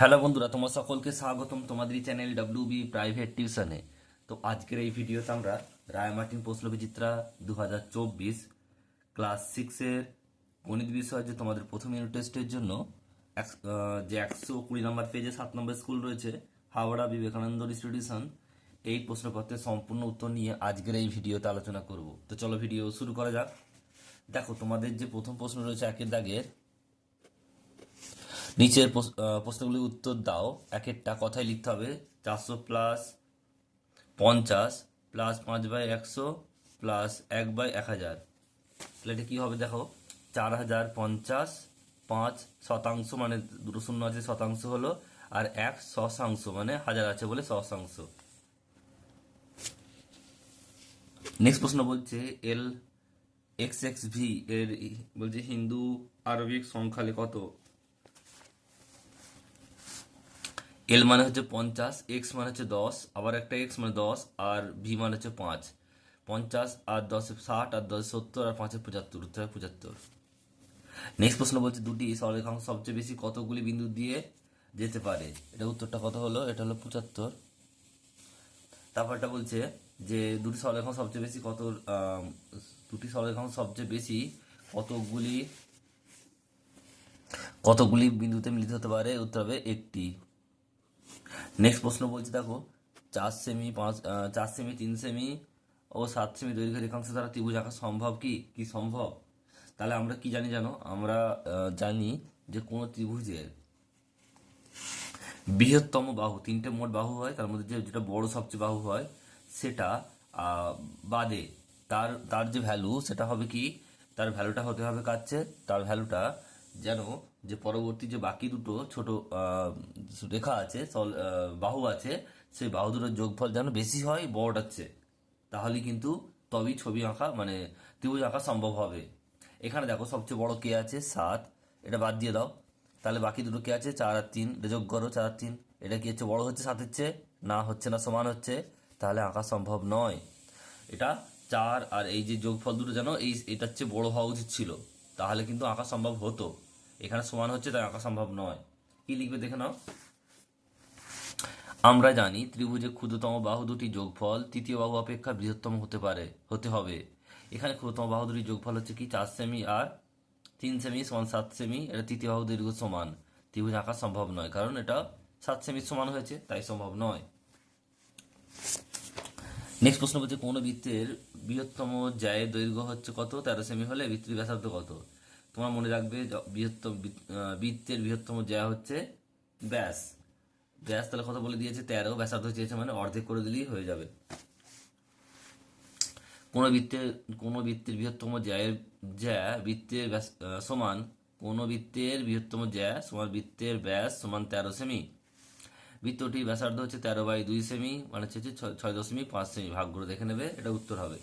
Hello বন্ধুরা, তোমার সকলকে স্বাগতম তোমাদের এই চ্যানেল ডাব্লিউ বি প্রাইভেট টিউশনে তো আজকের এই ভিডিওতে আমরা রায় মার্টিন প্রশ্ন বিচিত্রা দু হাজার চব্বিশ ক্লাস সিক্সের গণিত বিষয় যে তোমাদের প্রথম ইউনিট টেস্টের জন্য যে একশো কুড়ি নম্বর পেজে সাত নম্বর স্কুল রয়েছে, হাওড়া বিবেকানন্দ ইনস্টিটিউশন এই প্রশ্নপত্রের সম্পূর্ণ উত্তর নিয়ে আজকের এই ভিডিওতে আলোচনা করব। তো চলো ভিডিও শুরু করা যাক। দেখো, তোমাদের যে প্রথম প্রশ্ন রয়েছে একের দাগের নিচের প্রশ- প্রশ্নগুলির উত্তর দাও। এক একটা কথায় লিখতে হবে। চারশো প্লাস পঞ্চাশ প্লাস পাঁচ বাই একশো প্লাস এক বাই এক হাজার। তাহলে এটা কী হবে দেখো? চার হাজার পঞ্চাশ পাঁচ শতাংশ মানে দুটো শূন্য আছে, শতাংশ হলো, আর এক শশাংশ মানে হাজার আছে বলে শশাংশ। নেক্সট প্রশ্ন বলছে এল এক্স এক্স ভি এর বলছে হিন্দু আরবিক সংখ্যালে কত? এল মানে হচ্ছে পঞ্চাশ এক্স মানে হচ্ছে দশ, আবার একটা এক্স মানে দশ, আর ভি মানে হচ্ছে পাঁচ। পঞ্চাশ আর দশে ষাট, আর দশে সত্তর, আর পাঁচে পঁচাত্তর, উত্তর পঁচাত্তর। নেক্সট প্রশ্ন বলছে, দুটি সরলরেখাংশ সবচেয়ে বেশি কতগুলি বিন্দু দিয়ে যেতে পারে? এটা উত্তরটা কত হলো? এটা হলো পঁচাত্তর। তারপরটা বলছে যে, দুটি সরলরেখাংশ সবচেয়ে বেশি কত দুটি সরলরেখাংশ সবচেয়ে বেশি কতগুলি কতগুলি বিন্দুতে মিলিত হতে পারে? উত্তর হবে একটি। নেক্সট প্রশ্ন বলছে, দেখো, চার সেমি পাঁচ চার সেমি তিন সেমি ও সাত সেমি দৈর্ঘ্যের রেখাংশ দ্বারা ত্রিভুজ আঁকা সম্ভব কি? কি সম্ভব? তাহলে আমরা কি জানি জানো? আমরা জানি যে কোনো ত্রিভুজের বৃহত্তম বাহু, তিনটে মোট বাহু হয়, তার মধ্যে যে যেটা বড় সবচেয়ে বাহু হয়, সেটা বাদে তার তার যে ভ্যালু সেটা হবে কি? তার ভ্যালুটা হতে হবে কাচ্ছে তার ভ্যালুটা যেন যে পরবর্তী যে বাকি দুটো ছোট রেখা আছে বাহু আছে, সেই বাহু দুটোর যোগফল যেন বেশি হয় বড়টার চেয়ে তাহলে কিন্তু তবেই ছবি আঁকা মানে ত্রিভুজ আঁকা সম্ভব হবে। এখানে দেখো সবচেয়ে বড় কে আছে? সাত। এটা বাদ দিয়ে দাও। তাহলে বাকি দুটো কে আছে? চার আর তিন। এটা যোগ করো, চার আর তিন। এটা কি হচ্ছে? বড় হচ্ছে সাতের চেয়ে না, হচ্ছে না, সমান হচ্ছে। তাহলে আঁকা সম্ভব নয়। এটা চার আর এই যে যোগফল দুটো যেন এই, এটার চেয়ে বড় হওয়া উচিত ছিল। তাহলে কিন্তু আঁকা সম্ভব হতো। এখানে সমান হচ্ছে, তাই আঁকা সম্ভব নয়। কি লিখবে দেখে নাও। আমরা জানি ত্রিভুজে ক্ষুদ্রতম বাহু দুটি যোগফল, তৃতীয় বাহু অপেক্ষা বৃহত্তম হতে পারে, হতে হবে। এখানে ক্ষুদ্রতম বাহু দুটি যোগফল হচ্ছে কি? চার সেমি আর তিন সেমি সমান সাত সেমি এটা তৃতীয় বাহু দৈর্ঘ্য সমান। ত্রিভুজ আঁকা সম্ভব নয়, কারণ এটা সাত সেমি সমান হয়েছে, তাই সম্ভব নয়। নেক্সট প্রশ্ন বলছে, কোন বৃত্তের বৃহত্তম জ্যায়ের দৈর্ঘ্য হচ্ছে কত? তেরো সেমি হলে বৃত্তের ব্যাসার্ধ কত? তোমরা মনে রাখবে বৃহত্তম বৃত্তের বৃহত্তম জ্যা হচ্ছে ব্যাস। ব্যাস তাহলে কত বলে দিয়েছে তেরো, ব্যাসার্ধ চেয়েছে মানে অর্ধেক করে দিলেই হয়ে যাবে। কোন বৃত্তের কোন বৃত্তের বৃহত্তম জ্যায়ের জ্যা বৃত্তের ব্যাস সমান কোন বৃত্তের বৃহত্তম জ্যা সমান বৃত্তের ব্যাস সমান তেরো সেমি। বৃত্তটি ব্যাসার্ধ হচ্ছে তেরো বাই দুই সেমি মানে হচ্ছে যে ছয়- দশমিক পাঁচ সেমি। ভাগ করে দেখে নেবে, এটা উত্তর হবে।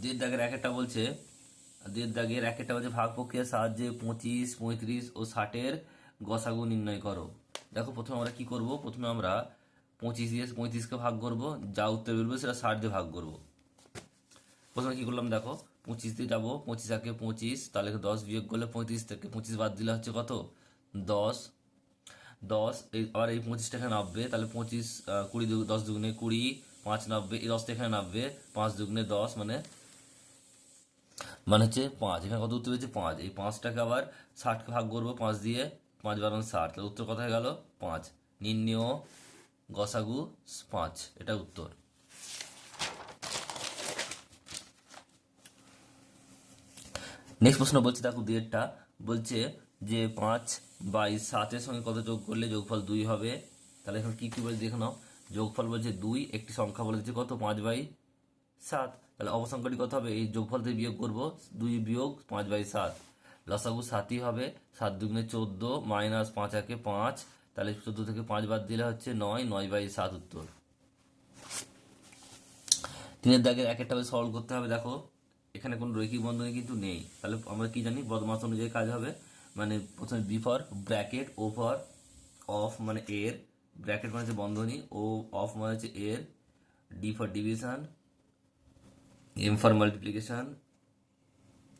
দুই দাগের এক একটা বলছে দুই দাগের এক একটা বলছে ভাগ প্রক্রিয়ার সাহায্যে পঁচিশ, পঁয়ত্রিশ ও ষাটের গসাগু নির্ণয় করো। দেখো প্রথমে আমরা কি করব? প্রথমে আমরা পঁচিশ দিয়ে পঁয়ত্রিশকে ভাগ করব, যা উত্তর বেরোবে সেটা ষাট দিয়ে ভাগ করব। প্রথমে কি করলাম দেখো, পঁচিশ দিয়ে যাব, পঁচিশ একে পঁচিশ, তাহলে দশ বিয়োগ করলে পঁয়ত্রিশ থেকে পঁচিশ বাদ দিলে হচ্ছে কত? দশ। দশ, এই আবার এই পঁচিশটা এখানে নামবে, তাহলে পঁচিশ কুড়ি দশ দুগুণে কুড়ি, পাঁচ নামবে, এই দশটা এখানে নামবে, পাঁচ দুগুণে দশ মানে মানে হচ্ছে পাঁচ, এখানে কত উত্তর হচ্ছে পাঁচ। এই পাঁচটাকে আবার ষাটকে ভাগ করব, পাঁচ দিয়ে পাঁচ বারণ ষাট। তাহলে উত্তর কথা হয়ে গেল? পাঁচ। নির্ণয় গসাগু পাঁচ। এটা উত্তর। নেক্সট প্রশ্ন বলছে, দেখো দুইয়েরটা। বলছে যে পাঁচ বাই সাতের সঙ্গে কত যোগ করলে যোগফল দুই হবে? তাহলে এখন কি কি বলছে? দেখে নাও। যোগফল বলছে দুই, একটি সংখ্যা বলেছে কত? পাঁচ বাই সাত। তাহলে অবসংখ্যাটি কত হবে? এই যোগফল থেকে বিয়োগ করব দুই বিয়োগ পাঁচ বাই সাত। লসাগু সাতই হবে। সাত দুগুণে চোদ্দ মাইনাস পাঁচ একে পাঁচ। তাহলে চোদ্দ থেকে পাঁচ বাদ দিলে হচ্ছে নয় নয় বাই সাত উত্তর। তিনের দাগের এক একটা সলভ করতে হবে। দেখো, এখানে কোনো রৈখিক বন্ধনী কিন্তু নেই। তাহলে আমরা কি জানি? বদমাস অনুযায়ী কাজ হবে। মানে প্রথমে B for bracket O for of মানে এর। ব্র্যাকেট মানে হচ্ছে বন্ধনী, ও অফ মানে হচ্ছে এর। D for division M for multiplication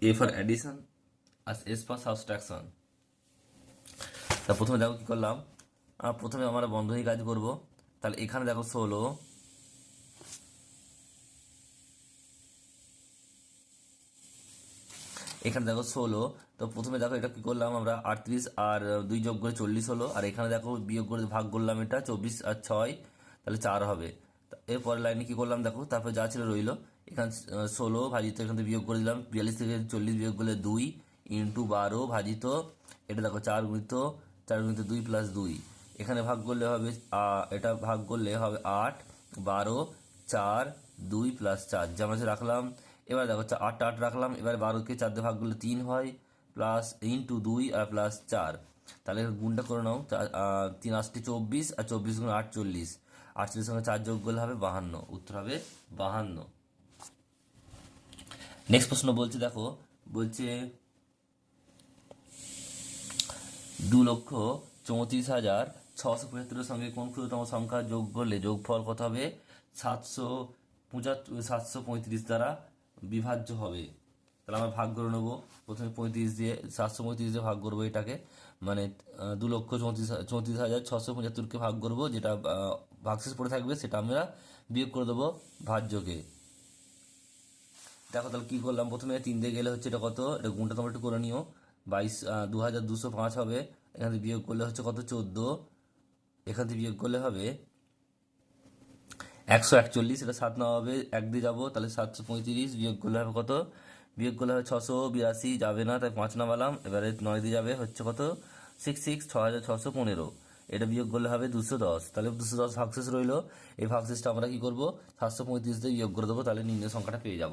A for addition R S for subtraction তা প্রথমে দেখো কি করলাম? আহ, প্রথমে আমরা বন্ধনী কাজ করব। তাহলে এখানে দেখো ষোলো এখানে দেখো ষোলো। তো প্রথমে দেখো এটা কি করলাম আমরা? আটত্রিশ আর দুই যোগ করে চল্লিশ হলো। আর এখানে দেখো বিয়োগ করে ভাগ করলাম এটা চব্বিশ আর ছয় তাহলে চার হবে। তা এরপরের লাইনে কি করলাম দেখো? তারপর যা ছিল রইল। এখানে ষোলো ভাজিত, এখান থেকে বিয়োগ করে দিলাম। বিয়াল্লিশ থেকে চল্লিশ বিয়োগ করলে দুই ইন্টু বারো ভাজিত, এটা দেখো চার গুণিত চার গুণিত দুই প্লাস দুই। এখানে ভাগ করলে হবে এটা ভাগ করলে হবে আট, বারো, চার, দুই প্লাস চার। যেমন আছে রাখলাম, এবার দেখো আটটা আট রাখলাম, এবার বারোকে চার দিয়ে ভাগ করলে তিন হয় প্লাস ইন্টু দুই আর প্লাস চার। তাহলে গুণটা করে নাও তিন আটটি চব্বিশ, আর চব্বিশ গুণ আটচল্লিশ। আটচল্লিশ সঙ্গে চার যোগ করলে হবে বাহান্ন, উত্তর হবে বাহান্ন। নেক্সট প্রশ্ন বলছে, দেখো, বলছে, দু লক্ষ চৌত্রিশ হাজার ছশো পঁচাত্তরের সঙ্গে কোন ক্ষুদ্রতম সংখ্যা যোগ করলে যোগফল কত হবে? সাতশো পঁচাত্তর সাতশো পঁয়ত্রিশ দ্বারা বিভাজ্য হবে। তাহলে আমরা ভাগ করে নেব। প্রথমে পঁয়ত্রিশ দিয়ে, সাতশো পঁয়ত্রিশ দিয়ে ভাগ করব এটাকে। মানে দু লক্ষ চৌত্রিশ চৌত্রিশ হাজার ছশো পঁচাত্তরকে ভাগ করব, যেটা ভাগশেষ পড়ে থাকবে, সেটা আমরা বিয়োগ করে দেবো ভাজ্যকে। দেখো তাহলে কি করলাম? প্রথমে তিন দিয়ে গেলে হচ্ছে এটা কত? এটা গুণটা তোমরা একটু করে নিও। বাইশ দু হাজার দুশো পাঁচ হবে। এখান থেকে বিয়োগ করলে হচ্ছে কত? চোদ্দ। এখান থেকে বিয়োগ করলে হবে একশো একচল্লিশ। এটা সাত নেওয়া হবে। এক দিয়ে যাব, তাহলে সাতশো পঁয়ত্রিশ। বিয়োগ করলে হবে কত? বিয়োগ করলে হবে ছশো বিরাশি। যাবে না, তাই পাঁচ নামালাম। এবারে নয় দিয়ে যাবে, হচ্ছে কত? সিক্স সিক্স ছ হাজার ছশো পনেরো। এটা বিয়োগ করলে হবে দুশো দশ। তাহলে দুশো দশ ভাগশেষ রইল। এই ভাগশেষটা আমরা কি করব? সাতশো পঁয়ত্রিশ দিয়ে বিয়োগ করে দেবো, তাহলে নিম্ন সংখ্যাটা পেয়ে যাব।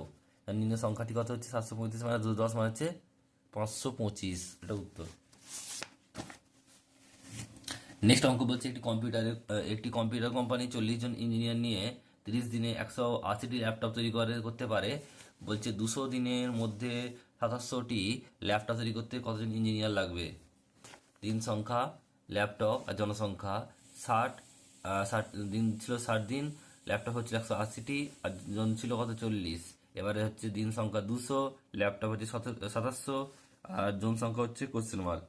নিম্ন সংখ্যাটি কত হচ্ছে? সাতশো পঁয়ত্রিশ মানে দুশো দশ মানে হচ্ছে পাঁচশো পঁচিশ। এটা উত্তর। নেক্সট অঙ্ক বলছে, একটি কম্পিউটারের একটি কম্পিউটার কোম্পানি চল্লিশ জন ইঞ্জিনিয়ার নিয়ে তিরিশ দিনে একশো আশিটি ল্যাপটপ তৈরি করে, করতে পারে। বলছে দুশো দিনের মধ্যে সাতাশশোটি ল্যাপটপ তৈরি করতে কতজন ইঞ্জিনিয়ার লাগবে? দিন সংখ্যা ল্যাপটপ আর জনসংখ্যা ষাট ষাট দিন ছিল ষাট দিন ল্যাপটপ হচ্ছে একশো আশিটি আর জন ছিল কত? চল্লিশ। এবারে হচ্ছে দিন সংখ্যা দুশো, ল্যাপটপ হচ্ছে সাতাশশো, আর জন সংখ্যা হচ্ছে কোশ্চেন মার্ক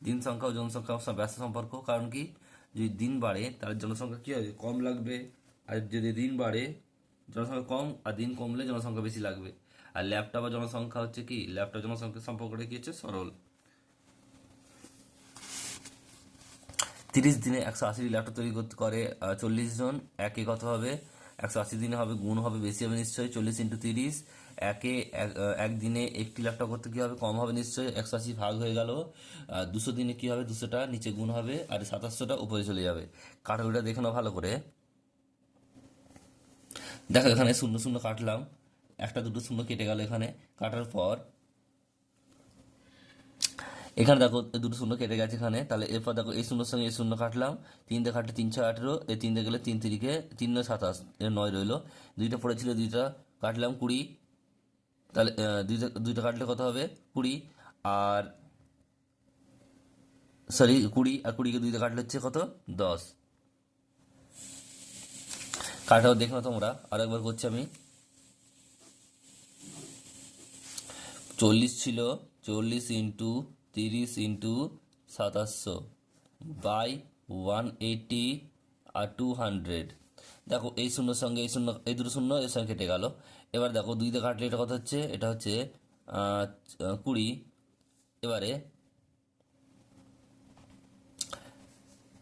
দিন সংখ্যা ও জনসংখ্যা ব্যস্ত সম্পর্ক, কারণ কি? যদি দিন বাড়ে, তাহলে জনসংখ্যা কি হবে? কম লাগবে। আর যদি দিন বাড়ে, জনসংখ্যা কম, আর দিন কমলে জনসংখ্যা বেশি লাগবে। আর ল্যাপটপ আর জনসংখ্যা হচ্ছে কি? ল্যাপটপ জনসংখ্যা সম্পর্কটা কি হচ্ছে? সরল। তিরিশ দিনে একশো আশি ল্যাপটপ তৈরি করে চল্লিশ জন, একে কত হবে একশো আশি দিনে হবে গুণ হবে বেশি হবে নিশ্চয়ই চল্লিশ ইন্টু তিরিশ। একে এক- আহ, এক দিনে একটি ল্যাপটপ করতে কী হবে? কম হবে নিশ্চয়ই একশো আশি ভাগ হয়ে গেল। দুশো দিনে কী হবে? দুশোটা নিচে গুণ হবে আর সাতাশশোটা উপরে চলে যাবে। কাটাকুটিটা দেখে নাও ভালো করে। দেখো এখানে শূন্য শূন্য কাটলাম। একটা দুটো শূন্য কেটে গেল এখানে। কাটার পর এখানে দেখো দুটো শূন্য কেটে গেছে এখানে। তাহলে এরপর দেখো, এই শূন্যর সঙ্গে এই শূন্য কাটলাম। তিন কাটলে তিন ছয় আঠেরো, এই তিন গেলে তিন তিরিকে তিন নয় সাতাশ, এর নয় রইল। দুইটা পড়েছিল, দুইটা কাটলাম কুড়ি। তাহলে দুইটা দুইটা কাটলে কত হবে? কুড়ি। আর সরি, কুড়ি, আর কুড়িকে দুইটা কাটলে হচ্ছে কত? দশ। কাটাও, দেখো তোমরা। আর একবার করছি আমি। চল্লিশ ছিল, চল্লিশ ইন্টু তিরিশ ইন্টু সাতাশশো বাই ওয়ান এইটি আর টু হান্ড্রেড। দেখো, এই শূন্যর সঙ্গে, এই শূন্য, এই দুটো শূন্য, এর সঙ্গে কেটে গেল। এবার দেখো, দুই দিয়ে কাটলে এটা কত হচ্ছে? এটা হচ্ছে কুড়ি। এবারে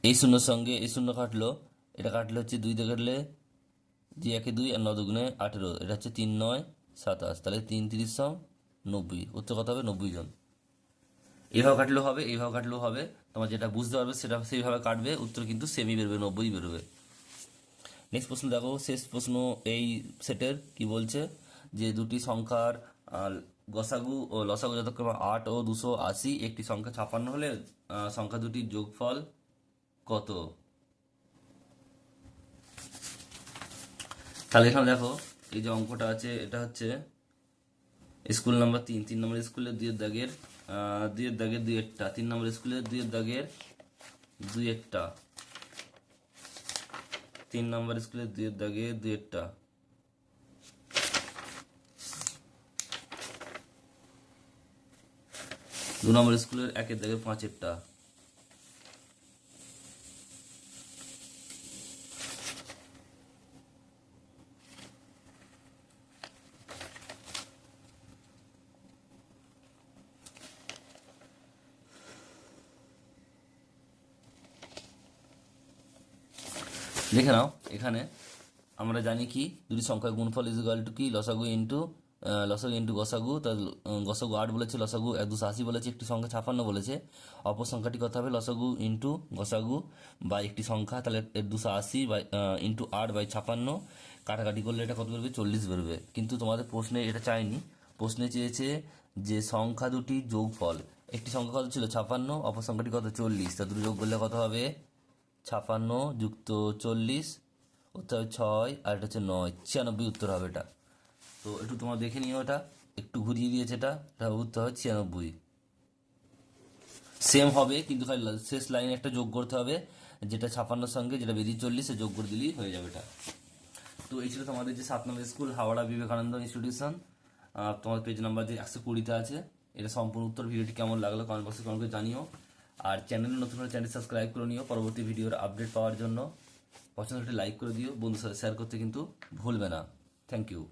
এই শূন্যর সঙ্গে এই শূন্য কাটলো, এটা কাটলে হচ্ছে দুই দিয়ে কাটলে দুই একে দুই আর ন দুগুণে আঠেরো, এটা হচ্ছে তিন নয় সাতাশ। তাহলে তিন তিরিশ নব্বই উত্তর কত হবে? নব্বই জন। এইভাবে কাটলেও হবে, এইভাবে কাটলেও হবে। তোমার যেটা বুঝতে পারবে সেটা সেইভাবে কাটবে, উত্তর কিন্তু সেমই বেরোবে, নব্বই বেরোবে। নেক্সট প্রশ্ন দেখো, শেষ প্রশ্ন এই সেটের কি বলছে? যে দুটি সংখ্যার গসাগু ও লসাগু যথাক্রমে আট ও দুশো আশি, একটি সংখ্যা ছাপান্ন হলে সংখ্যা দুটির যোগফল কত? তাহলে এখানে দেখো, এই যে অঙ্কটা আছে, এটা হচ্ছে, স্কুল নাম্বার তিন তিন নম্বর স্কুলের দুইয়ের দাগের দুইয়ের দাগের দুই একটা। তিন নম্বর স্কুলের দুইয়ের দাগের দুই একটা। তিন নম্বর স্কুলের দুইয়ের দাগের দুই একটা। দু নম্বর স্কুলের একের দাগের পাঁচেরটা দেখে নাও এখানে আমরা জানি কি দুটি সংখ্যার গুণফল ইজ ইকুয়াল টু কি? লসাগু ইন্টু লসাগু ইন্টু গসাগু আহ, গসাগু আট বলেছে লসাগু এক দুশো আশি বলেছে একটি সংখ্যা ছাপান্ন বলেছে। অপর সংখ্যাটি কত হবে? লসাগু ইন্টু গসাগু বা একটি সংখ্যা তাহলে এর দুশো আশি বাই ইন্টু আট বাই ছাপান্ন কাটাকাটি করলে এটা কত বেরোবে? চল্লিশ বেরোবে। কিন্তু তোমাদের প্রশ্নে এটা চাইনি। প্রশ্নে চেয়েছে যে সংখ্যা দুটি যোগফল। একটি সংখ্যা কত ছিল? ছাপান্ন অপর সংখ্যাটি কত? চল্লিশ। তা দুটো যোগ করলে কত হবে? ছাপান্ন যুক্ত চল্লিশ হবে ছয়, আর এটা হচ্ছে নয়। ছিয়ানব্বই উত্তর হবে এটা। তো একটু তোমরা দেখে নিও এটা। একটু ঘুরিয়ে দিয়েছে এটা। এটা উত্তর হবে ছিয়ানব্বই। সেম হবে, কিন্তু খালি শেষ লাইনে একটা যোগ করতে হবে। যেটা ছাপান্নর সঙ্গে, যেটা বেরিয়ে চল্লিশে যোগ করে দিলেই হয়ে যাবে এটা। তো এই ছিল তোমাদের যে সাত নম্বর স্কুল, হাওড়া বিবেকানন্দ ইনস্টিটিউশন তোমার পেজ নাম্বার যে একশো কুড়িতে আছে, এটা সম্পূর্ণ উত্তর। ভিডিওটি কেমন লাগল কমেন্ট বক্সে কমেন্ট করে জানিও। আর চ্যানেলে নতুন হলে চ্যানেল সাবস্ক্রাইব করে নিও। পরবর্তী ভিডিওর আপডেট পাওয়ার জন্য। পছন্দ লাইক করে দিও। বন্ধুর সাথে শেয়ার করতে কিন্তু ভুলবে না। Thank you